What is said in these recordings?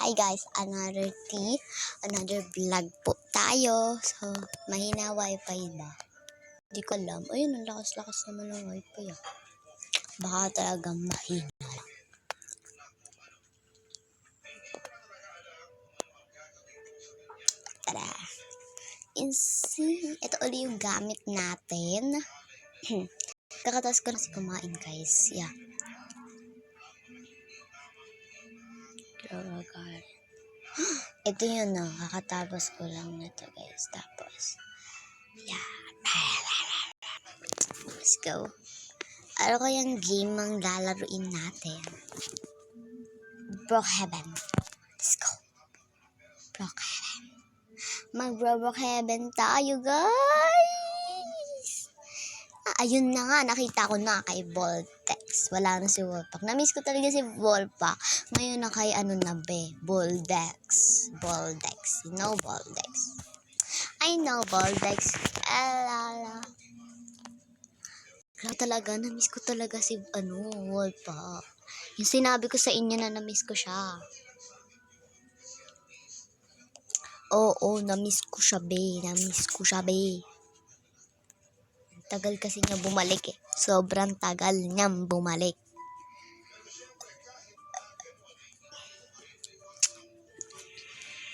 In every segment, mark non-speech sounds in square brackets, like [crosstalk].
Hi guys, another tea, another vlog po tayo. So, mahina wifi ba? Hindi ko alam. Ayun, ang lakas-lakas naman ng wifi ah. Baka talagang mahina lang. Tada! Insi, ito ulit yung gamit natin. [clears throat] Kakatas ko na si kumain guys. Yeah. Flora Garden. [gasps] Ito yun no, kakatapos ko lang na to guys. Tapos, yeah. [laughs] Let's go. Ano kayang game ang lalaruin natin? Brookhaven. Let's go. Brookhaven. Mag-Brookhaven tayo guys! Ah, ayun na nga, nakita ko na kay Voltex. Wala na si Wolpak. Na-miss ko talaga si Wolpak. Ngayon na kay ano na be, Boldex. Boldex. You know Boldex. I know Boldex. Alala. Grabe talaga, na-miss ko talaga si ano, Wolpak. Yung sinabi ko sa inyo na na-miss ko siya. Oo, na-miss ko siya be. Na-miss ko siya be. Tagal kasi niya bumalik eh. Sobrang tagal niyang bumalik.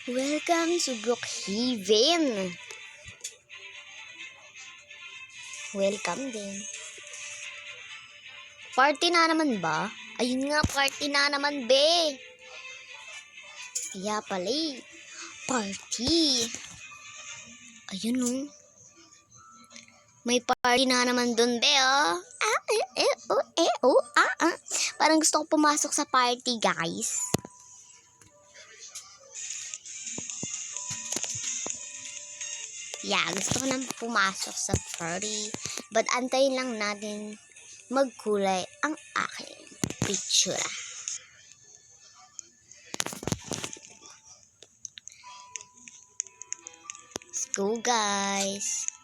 Welcome to Brookhaven. Welcome din. Party na naman ba? Ayun nga, party na naman, be. Kaya pala eh. Party. Ayun oh. May party na naman dun, be, oh. Ah, eh, eh, oh, eh, oh, ah, ah. Parang gusto ko pumasok sa party, guys. Yeah, gusto ko nang pumasok sa party. But antayin lang natin magkulay ang aking picture. Let's go, guys.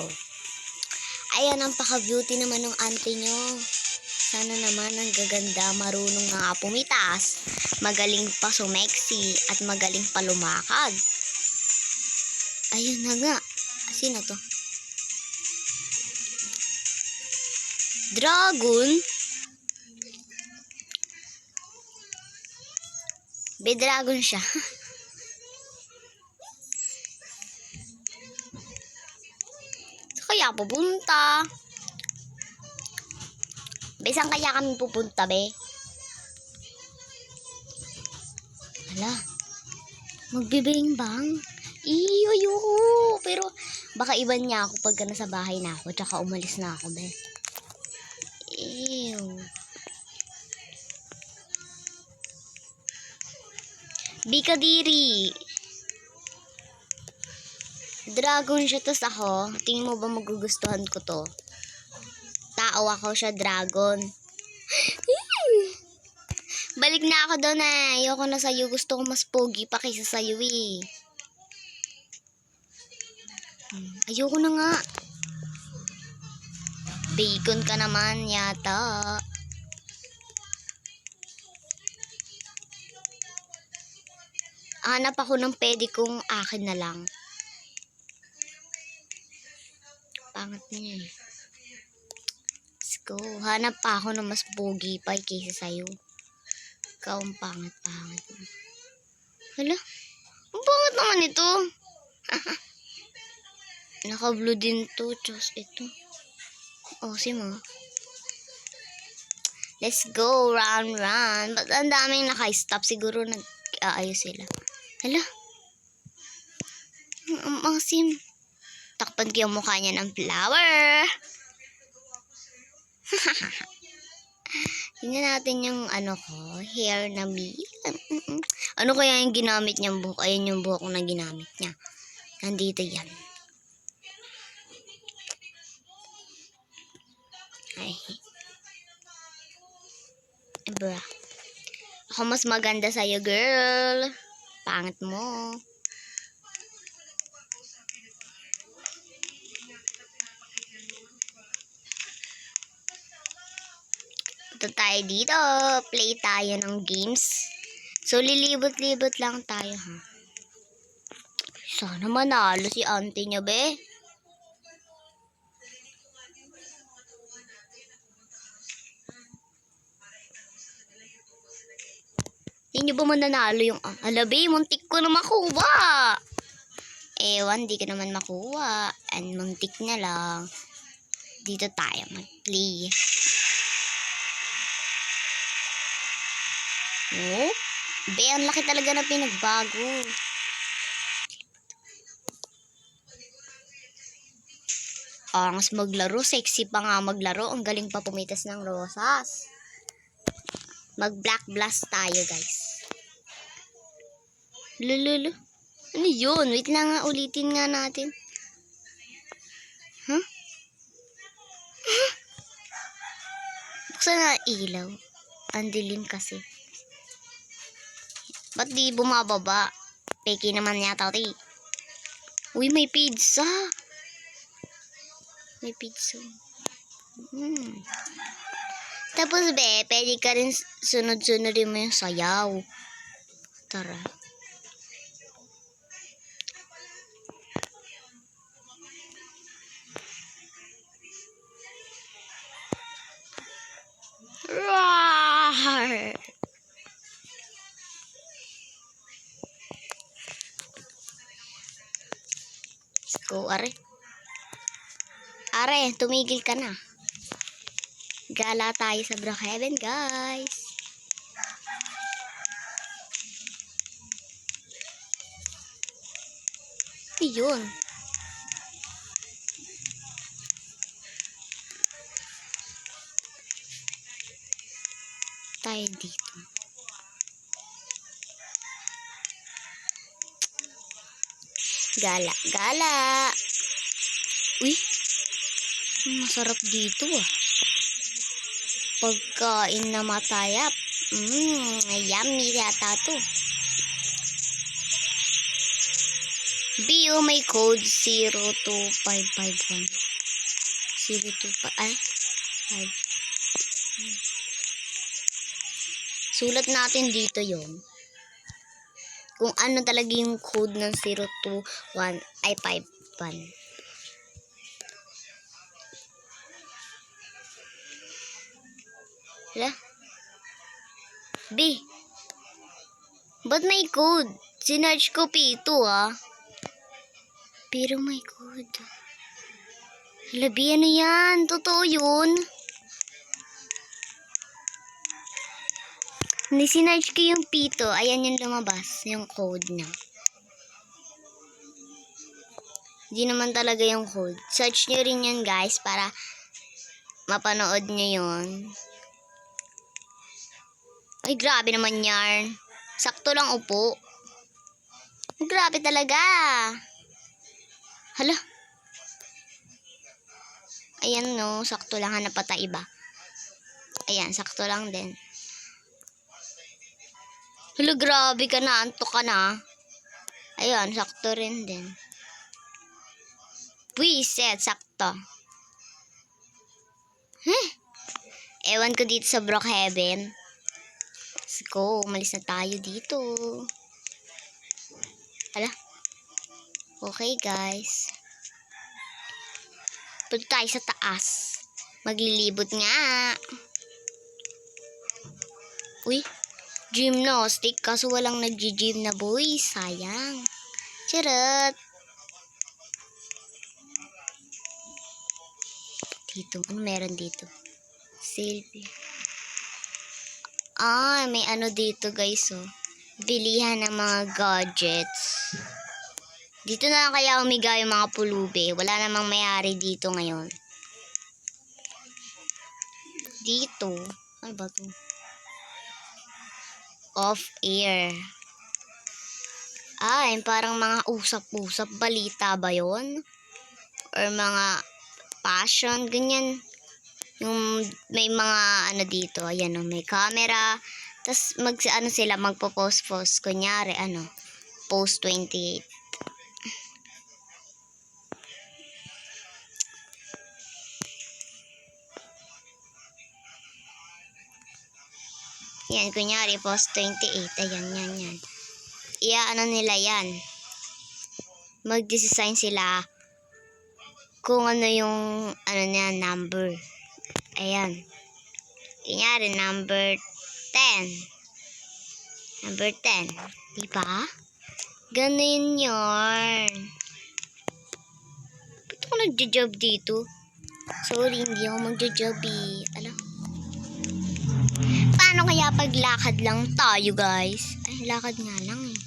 Go. Ayan, ang paka-beauty naman ng auntie nyo. Sana naman ang gaganda, marunong na nga pumitas, magaling pa sumeksi, at magaling pa lumakad. Ayun na nga. Sino to? Dragon? Be dragon siya. [laughs] pupunta? Be, saan kaya kami pupunta, be? Hala. Magbibing bang? Iyo, ayoko. Pero, baka iban niya ako pagka nasa bahay na ako, tsaka umalis na ako, be. Ew. Bika diri. Dragon siya, tas ako. Tingin mo ba magugustuhan ko to? Tao ako siya, dragon. Balik na ako doon eh. Ayoko na sa'yo. Gusto ko mas pogi pa kaysa sa'yo eh. Hmm, Ayoko na nga. Bacon ka naman yata. Hanap ako ng pwede kong akin na lang. Pangat niya eh. Let's go. Hanap pa ako ng mas pogi pa kaysa sa'yo. Ikaw ang pangit-pangit mo. Hala? Ang pangit naman ito. [laughs] Naka-blue din to. Diyos, ito. Oh, si mo. Let's go, run, run. Ba't ang daming naka-stop? Siguro nag-aayos sila. Hala? Ang ang sim. Takpan ko yung mukha niya ng flower. [laughs] Tingnan natin yung ano ko, hair na me. Ano kaya yung ginamit niyang buhok? Ayan yung buhok na ginamit niya. Nandito yan. Ay. Bra. Ako mas maganda sa'yo, girl. Pangit mo. Punta tayo dito. Play tayo ng games. So, lilibot-libot lang tayo, ha? Sana manalo si auntie niya, be. Hindi ba mananalo yung... ah, Alabi, muntik ko na makuha. Ewan, di ko naman makuha. And muntik na lang. Dito tayo mag-play. Oh, be, ang laki talaga na pinagbago. Angas maglaro, sexy pa nga maglaro. Ang galing pa pumitas ng rosas. Mag black blast tayo, guys. Lululu. Ano yun? Wait lang nga, ulitin nga natin. Huh? Buksan na ilaw. Ang dilim kasi. Ba't di bumababa? Peki naman yata eh. Uy, may pizza. May pizza. Hmm. Tapos be, pwede ka rin sunod-sunodin mo yung sayaw. Tara. Tumigil ka na. Gala tayo sa Brookhaven, guys. Ayun. Tayo dito. Gala, gala. Uy, masarap dito ah. Pagkain na matayap. Mmm, yummy yata to. Bio may code 02551. 025, ay, 5. Sulat natin dito yon Kung ano talaga yung code ng 021, ay 51. B. Ba't may code? Sinerge ko P2 ah. Pero may code. B, ano yan? Totoo yun? Hindi sinerge ko yung P2. Ayan yung lumabas. Yung code niya. Hindi naman talaga yung code. Search nyo rin yan guys para mapanood nyo yun. Ay, grabe naman yarn. Sakto lang upo. Grabe talaga. Hala. Ayan no, sakto lang hanap pa tayo iba. Ayan, sakto lang din. Hala, grabe ka na. Antok ka na. Ayan, sakto rin din. Reset, sakto. Huh? Ewan ko dito sa Brookhaven. Go. Umalis na tayo dito. Hala. Okay, guys. Punta tayo sa taas. Maglilibot nga. Uy. Gymnastic. Kaso walang nag-gym na boy. Sayang. Charot. Dito. Ano meron dito? Selfie. Ah, may ano dito guys oh. Bilihan ng mga gadgets. Dito na lang kaya umiga yung mga pulubi. Wala namang mayari dito ngayon. Dito. Ano ba to? Off air. Ah, parang mga usap-usap. Balita ba yon? Or mga passion, ganyan. Yung may mga ano dito, ayan o, may camera. Tapos mag ano sila magpo-post-post kunyari ano, post 28. Yan, kunyari, post 28. Ayan, yan, yan. Iaano nila yan. Mag-design sila kung ano yung, ano niya, number. Ayan. Kunyari, number 10. Number 10. Diba? Ganun yun. Ba't ako nagja-job dito? Sorry, hindi ako magja-job eh. Alam. Paano kaya paglakad lang tayo, guys? Ay, lakad nga lang eh.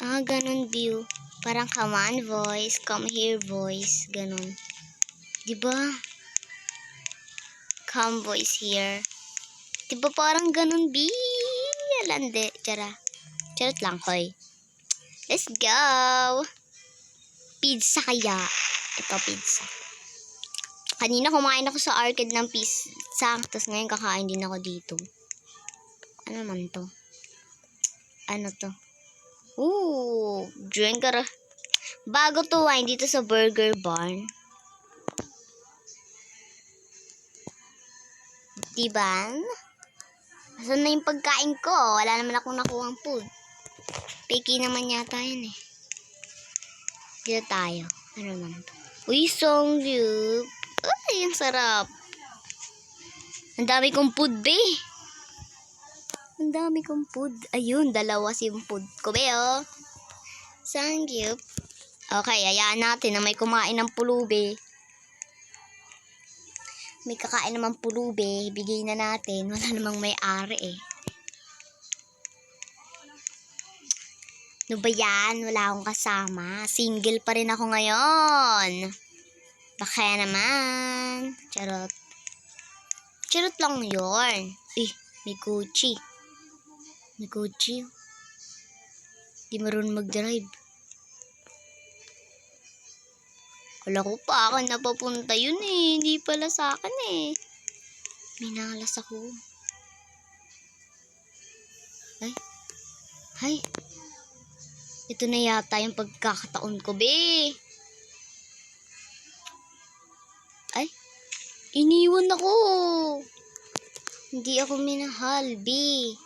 Ah, ganun view. Parang come on, voice. Come here, voice. Ganun. Diba? Come, voice here. Diba parang ganun, B? Alande. Tara. Charot lang, hoy. Let's go! Pizza kaya. Ito, pizza. Kanina kumain ako sa arcade ng pizza. Tapos ngayon kakain din ako dito. Ano naman to? Ano to? Ooh, drinker. Bago to wine dito sa Burger Barn. Diba? Asan na yung pagkain ko? Wala naman akong nakuhang food. Picky naman yata yun eh. Dito tayo. Ano naman to? Uy, Songyup. Ay, ang sarap. Ang dami kong food, be. Ang dami kong food. Ayun, dalawa yung food ko, be, oh. Songyup. Okay, ayaan natin na may kumain ng pulubi. May kakain naman pulubi. Bigay na natin. Wala namang may-ari eh. Ano ba yan? Wala akong kasama. Single pa rin ako ngayon. Baka naman. Charot. Charot lang yun. Eh, may Gucci. May Gucci. Di marunong mag-drive. Wala ko pa ako napapunta yun eh. Hindi pala sa akin eh. Minalas ako. Ay. Ay. Ito na yata yung pagkakataon ko, be. Ay. Iniwan ako. Hindi ako minahal, be.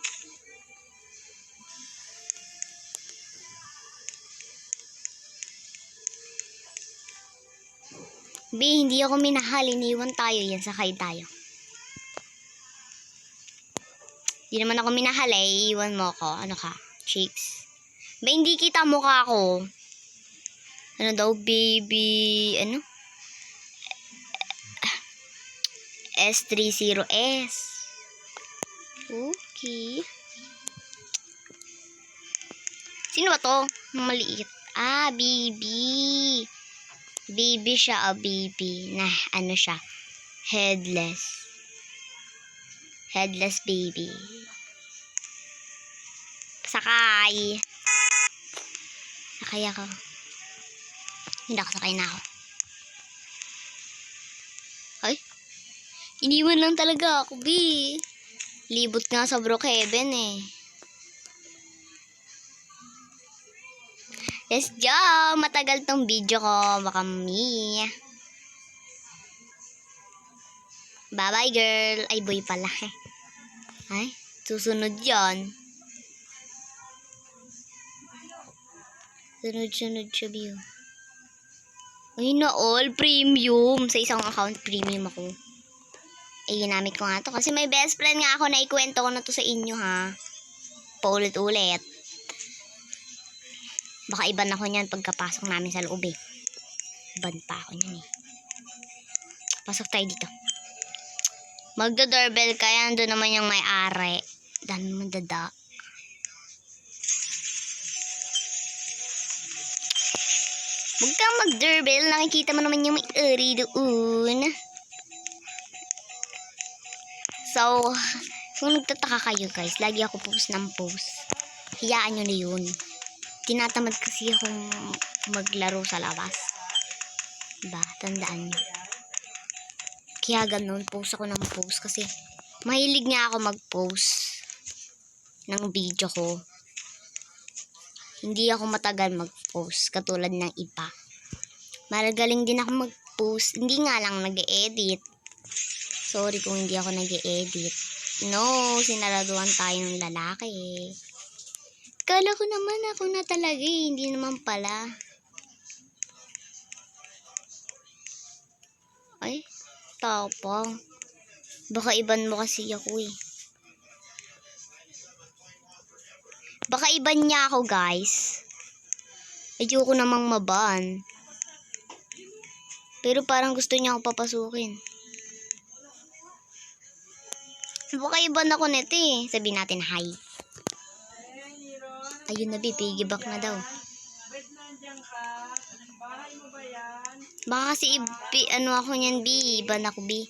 Be, hindi ako minahal. Iniwan tayo. Yan, sakay tayo. Hindi naman ako minahal eh. Iiwan mo ako. Ano ka? Chicks. Ba, hindi kita mukha ko. Ano daw, baby, ano? S30S. Okay. Sino ba to? Maliit. Ah, baby. Baby siya, oh, baby. Na, ano siya? Headless. Headless baby. Sakay. Sakay ako. Hindi ako sakay na ako. Ay. Iniwan lang talaga ako, B. Libot nga sa Brookhaven eh. Let's go! Matagal tong video ko. Baka mi. Bye-bye, girl. Ay, boy pala. [laughs] Ay, susunod yon. Sunod-sunod siya, view. Ay, na all premium. Sa isang account, premium ako. Eh, ginamit ko nga to. Kasi may best friend nga ako na ikwento ko na to sa inyo, ha. Paulit-ulit. Baka iban ako niyan pagkapasok namin sa loob, eh. Iban pa ako niyan, eh. Pasok tayo dito. Magdo-doorbell ka yan. Doon naman yung may-ari. Dami mo dada. Huwag kang mag-doorbell. Nakikita mo naman yung may-ari doon. So, kung nagtataka kayo guys, lagi ako post ng post. Hiyaan nyo na yun. Tinatamad kasi akong maglaro sa labas. Diba? Tandaan nyo. Kaya ganun, post ako ng post kasi mahilig nga ako mag-post ng video ko. Hindi ako matagal mag-post katulad ng iba. Maragaling din ako mag-post. Hindi nga lang nag-edit. Sorry kung hindi ako nag edit No, sinaraduan tayo ng lalaki. Kala ko naman ako na talaga eh. Hindi naman pala. Ay, tapang. Baka iban mo kasi ako eh. Baka iban niya ako guys. Ayoko namang maban. Pero parang gusto niya ako papasukin. Baka iban ako nito eh. Sabihin natin hi. Ayun na bi, piggyback na daw. Baka kasi ibi, ano ako niyan bi, iban ako bi.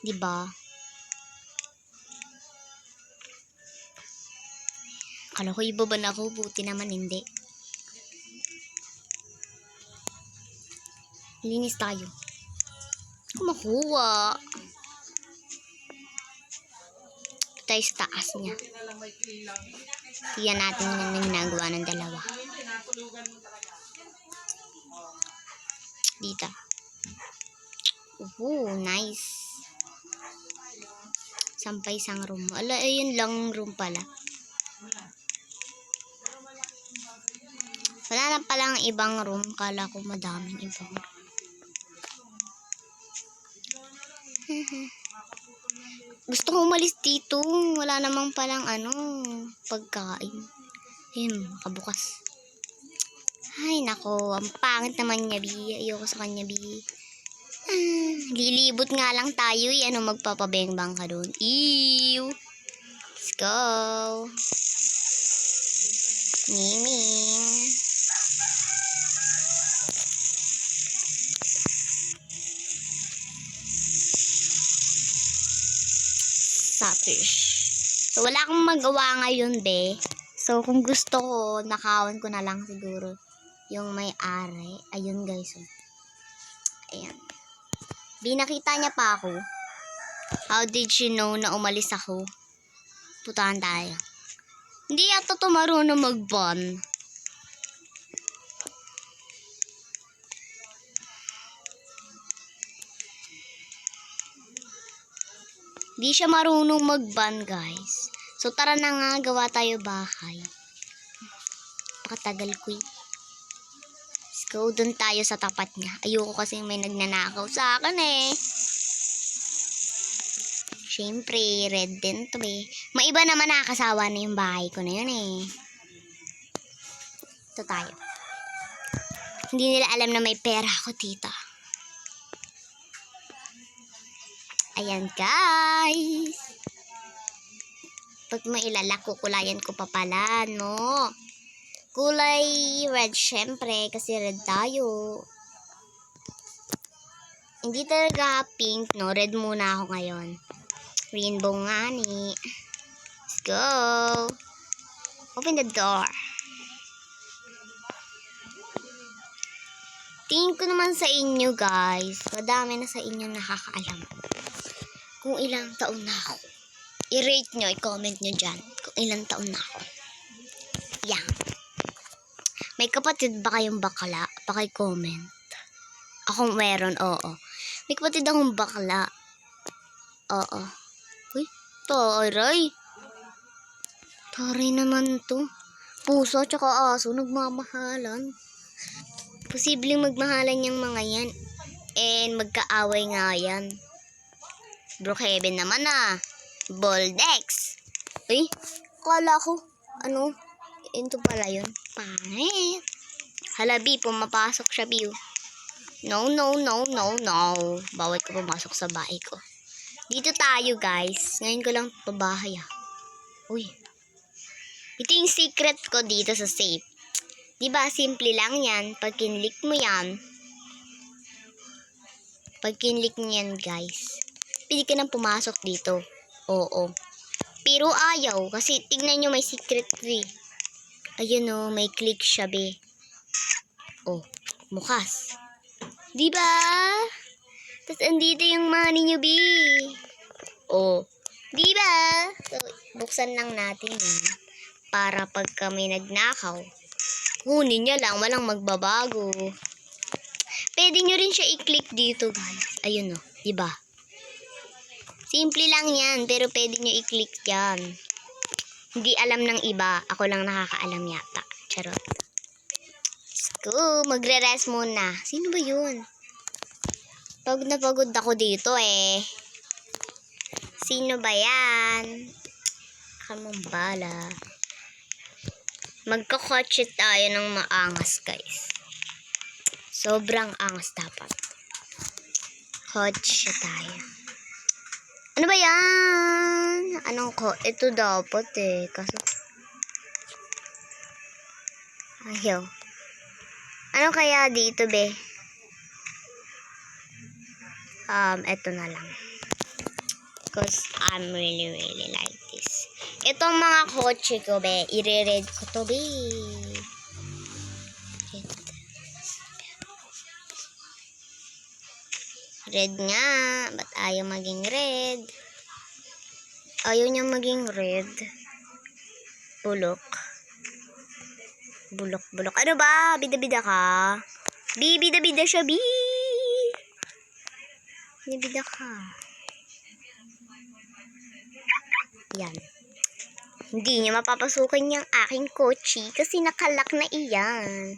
'Di ba? Kala ko iba ba na ako, buti naman hindi. Linis tayo. Kumakuha. Tayo sa taas niya. Tiyan natin yun ang ginagawa ng dalawa. Dito. Oo, nice. Sampay isang room. Ala, ayun lang room pala. Wala na palang ibang room. Kala ko madaming ibang room. [laughs] Gusto ko umalis dito. Wala namang palang ano, pagkain. Ayun, kabukas. Ay, nako. Ang pangit naman niya, Bi. Ayoko sa kanya, Bi. Ah, lilibot nga lang tayo, eh. Ano, magpapabengbang ka doon. Ew! Let's go! Miming! Sapish. So, wala akong magawa ngayon, be. So, kung gusto ko, nakawan ko na lang siguro yung may-ari. Ayun, guys. oh. Ayan. Binakita niya pa ako. How did she know na umalis ako? Putahan tayo. Hindi yata to marunong mag-ban. Di siya marunong mag-ban, guys. So, tara na nga, gawa tayo bahay. Pakatagal ko eh. Let's go, dun tayo sa tapat niya. Ayoko kasi may nagnanakaw sa akin eh. Siyempre, red din to eh. Maiba naman nakakasawa na yung bahay ko na yun eh. Ito tayo. Hindi nila alam na may pera ako, tita. Ayan, guys. Pag mailalak, kukulayan ko pa pala, no? Kulay red, syempre, kasi red tayo. Hindi talaga pink, no? Red muna ako ngayon. Rainbow nga ni. Let's go. Open the door. Tingin ko naman sa inyo, guys. Madami na sa inyo nakakaalam. Kung ilang taon na ako. I-rate nyo, i-comment nyo dyan. Kung ilang taon na ako. Yan. May kapatid ba kayong bakla? Paki-comment. Ako meron, oo. May kapatid akong bakla. Oo. Uy, taray. Taray naman to. Puso tsaka aso, nagmamahalan. Posibleng magmahalan yung mga yan. And magkaaway nga yan. Brookhaven naman ah. Boldex. Uy, kala ko, ano, ito pala yun. Pangit. Hala, B, pumapasok siya, B. oh. No, no, no, no, no. Bawal ko pumasok sa bahay ko. Dito tayo, guys. Ngayon ko lang pabahay, ah. Uy. Ito yung secret ko dito sa safe. Diba, simple lang yan. Pag kinlik mo yan, pag kinlik niyan, guys, pwede ka nang pumasok dito. Oo. Pero ayaw, kasi tignan nyo may secret tree. Ayun o, may click siya, be. Oh, mukas. Di ba? Tapos andito yung money nyo, be. Oh, di ba? So, buksan lang natin yan. Para pag kami nagnakaw, kunin niya lang, walang magbabago. Pwede nyo rin siya i-click dito, guys. Ayun o, di ba? Simple lang yan, pero pwede nyo i-click yan. Hindi alam ng iba. Ako lang nakakaalam yata. Charot. Let's go. Magre-rest muna. Sino ba yun? Pagod na pagod ako dito eh. Sino ba yan? Kamang bala. Magkakotse tayo ng maangas guys. Sobrang angas dapat. Kotse tayo. Ano ba yan? Anong ko? Ito dapat eh. Kaso... Ayaw. Ano kaya dito be? Um, ito na lang. Because I'm really, really like this. Itong mga kotse ko, be, i-read ko to, be. Red nga. Ba't ayaw maging red? Ayaw niya maging red. Bulok. Bulok, bulok. Ano ba? Bida-bida ka? Bi, bida-bida siya, bi. Bida-bida ka. Yan. Hindi niya mapapasukin yung aking kotse kasi nakalak na iyan.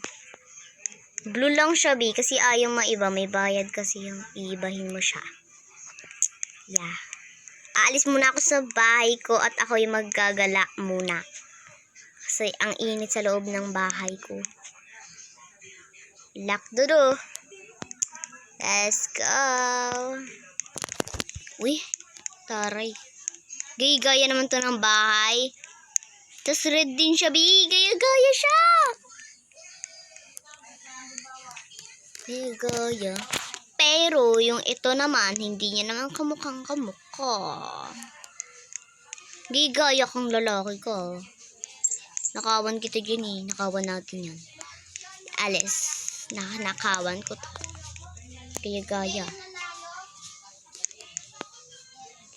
Blue lang siya, Bi, kasi ayaw maiba. May bayad kasi yung iibahin mo siya. Yeah. Aalis muna ako sa bahay ko at ako yung maggagala muna. Kasi ang init sa loob ng bahay ko. Lock dudo. Let's go. Uy, taray. Gaya-gaya naman to ng bahay. Tapos red din siya, Bi. Gaya-gaya siya. Gaya-gaya. Pero yung ito naman, hindi niya naman kamukhang kamukha. Gigaya kang lalaki ka. Nakawan kita dyan eh. Nakawan natin yan. Nak nakawan ko to. Gaya-gaya.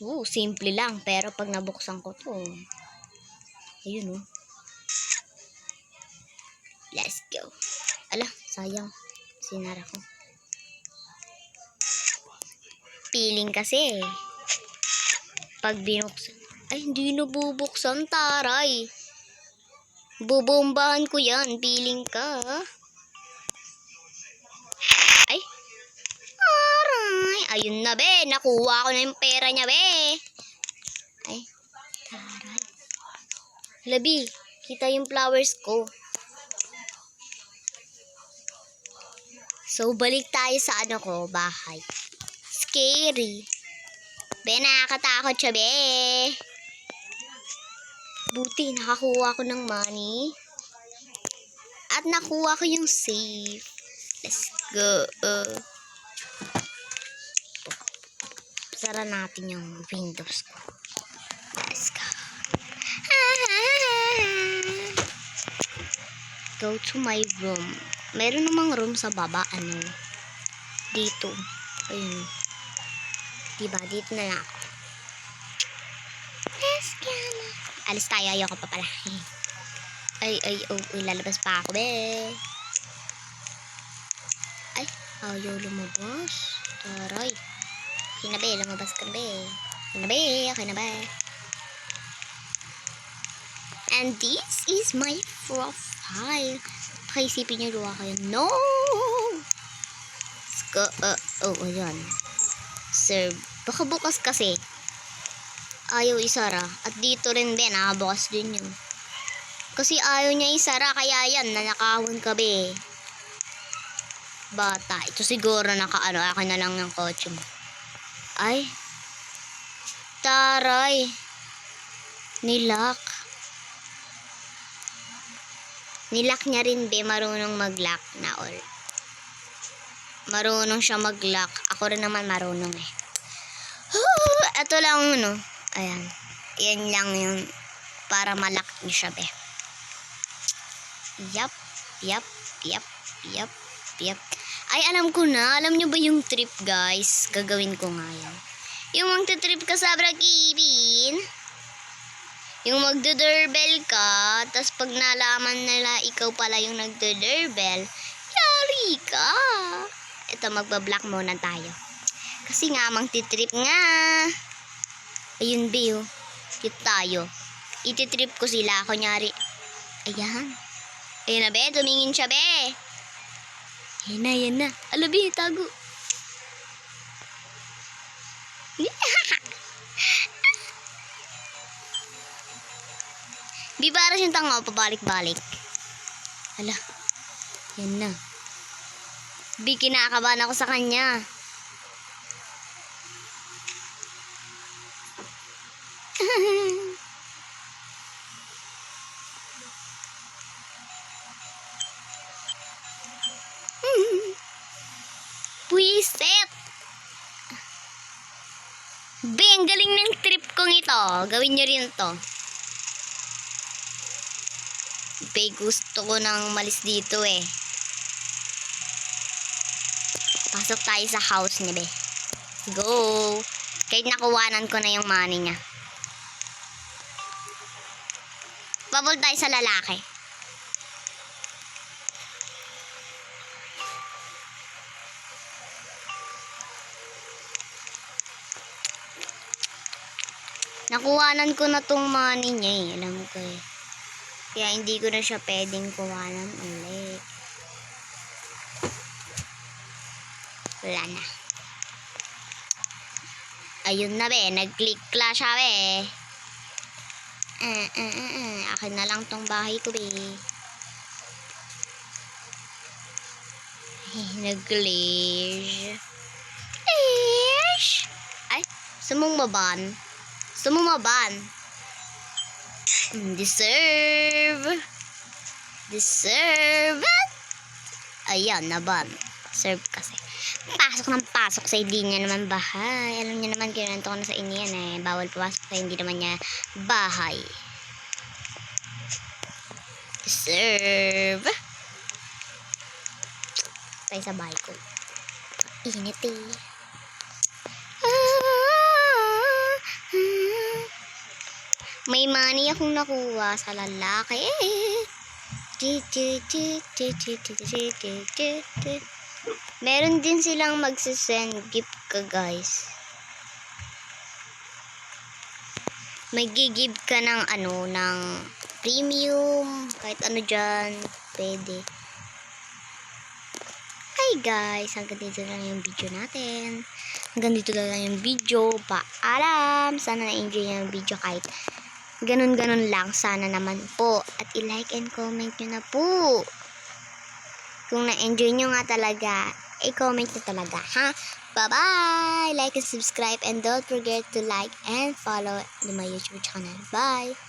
Oo, simple lang. Pero pag nabuksan ko to, ayun oh. Let's go. Ala, sayang. Sinara ko. Feeling kasi. Pag binuksan. Ay, hindi nabubuksan, taray. Bubombahan ko yan. Feeling ka. Ay. Aray. Ayun na, be. Nakuha ko na yung pera niya, be. Ay. Taray. Labi, kita yung flowers ko. So, balik tayo sa ano ko, bahay. Scary. Be, nakakatakot siya, be. Buti, nakakuha ko ng money. At nakuha ko yung safe. Let's go. Uh, sara natin yung windows ko. Let's go. Go to my room. Meron namang room sa baba, ano. Dito. Ayun. Diba? Dito na lang ako. Let's go. Alis tayo. Ayoko pa pala. [laughs] Ay, ay, oh, uy, lalabas pa ako, be. Ay, ayaw lumabas. Taray. Okay na, be. Lumabas ka na, be. Okay na, be. Okay na, be. And this is my profile. Pakiisipin niyo, gawa kayo. No! Let's go. Uh, oh, ayan. Sir, baka bukas kasi. Ayaw isara. At dito rin, be, nakabukas din yun. Kasi ayaw niya isara, kaya yan, nanakawan ka, be. Bata. Ito siguro nakaano, akin na lang ng kotse mo. Ay. Taray. Nilak. Nilak niya rin, be, marunong mag-lock na all. Marunong siya mag-lock. Ako rin naman marunong eh. Ito lang, ano. Ayan. Yan lang yung para malak niyo siya, be. Yap, yap, yap, yap, yap. Ay, alam ko na. Alam niyo ba yung trip, guys? Gagawin ko nga yan. Yung magte-trip ka sa Brakibin, yung magdo-doorbell ka, tapos pag nalaman nila ikaw pala yung nagdo-doorbell, yari ka. Ito, magbablock muna tayo. Kasi nga, magti-trip nga. Ayun, be, oh. Cute tayo. Ititrip ko sila, kunyari. Ayan. Ayun na, be. Tumingin siya, be. Ayan na, ayan na. Alo, be, tago. [laughs] Di para siyang tanga, pabalik-balik. Ala, yan na. Bi, kinakabahan ako sa kanya. [laughs] Pwisit! Bi, ang galing ng trip kong ito. Gawin nyo rin to. Be, gusto ko nang malis dito eh. Pasok tayo sa house niya, be. Go! Kahit nakuwanan ko na yung money niya. Babol tayo sa lalaki. Nakuwanan ko na tong money niya eh. Alam ko eh. Kaya hindi ko na siya pwedeng kuwanan ulit. Wala na. Ayun na be, nag-click la siya be. Eh, eh, eh. Akin na lang tong bahay ko be. Eh, nag-glitch. Glitch! Ay, sumumaban. Sumumaban. Deserve. Deserve. Ayan, naban. Serve kasi. Pasok ng pasok sa hindi niya naman bahay. Alam niya naman, kinanto ko na sa inyo yan eh. Bawal pumasok sa hindi naman niya bahay. Deserve. Tayo sa bahay ko. Init eh. May money akong nakuha sa lalaki. Meron din silang magsisend gift ka guys. Mag-give ka ng ano, ng premium, kahit ano dyan, pwede. Hi guys, hanggang dito lang yung video natin. Hanggang dito lang yung video. Paalam! Sana na-enjoy yung video kahit ganun-ganun lang. Sana naman po. At i-like and comment nyo na po. Kung na-enjoy nyo nga talaga, i-comment nyo talaga, ha? Bye-bye! Like and subscribe and don't forget to like and follow my YouTube channel. Bye!